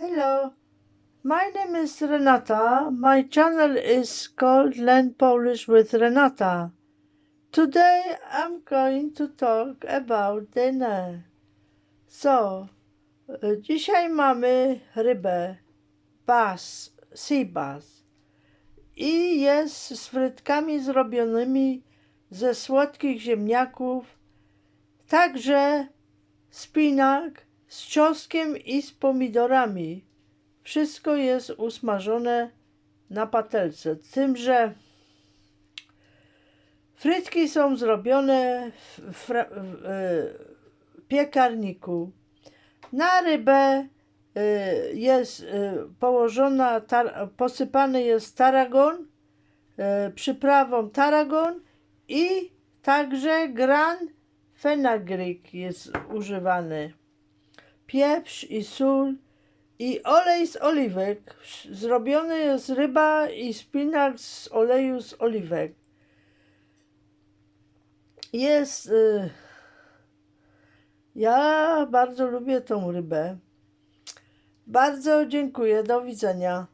Hello, my name is Renata. My channel is called Learn Polish with Renata. Today I'm going to talk about dinner. So, e, dzisiaj mamy rybę, bass, sea bass. I jest z frytkami zrobionymi ze słodkich ziemniaków, także spinak z cioskiem i z pomidorami. Wszystko jest usmażone na patelce. Tym, że frytki są zrobione w, w, e, piekarniku. Na rybę e, jest e, położona, tar- posypany jest taragon, przyprawą taragon i także gran fenugreek jest używany. Pieprz i sól i olej z oliwek. Zrobiony jest ryba i spinak z oleju z oliwek. Jest. Y, ja bardzo lubię tą rybę. Bardzo dziękuję. Do widzenia.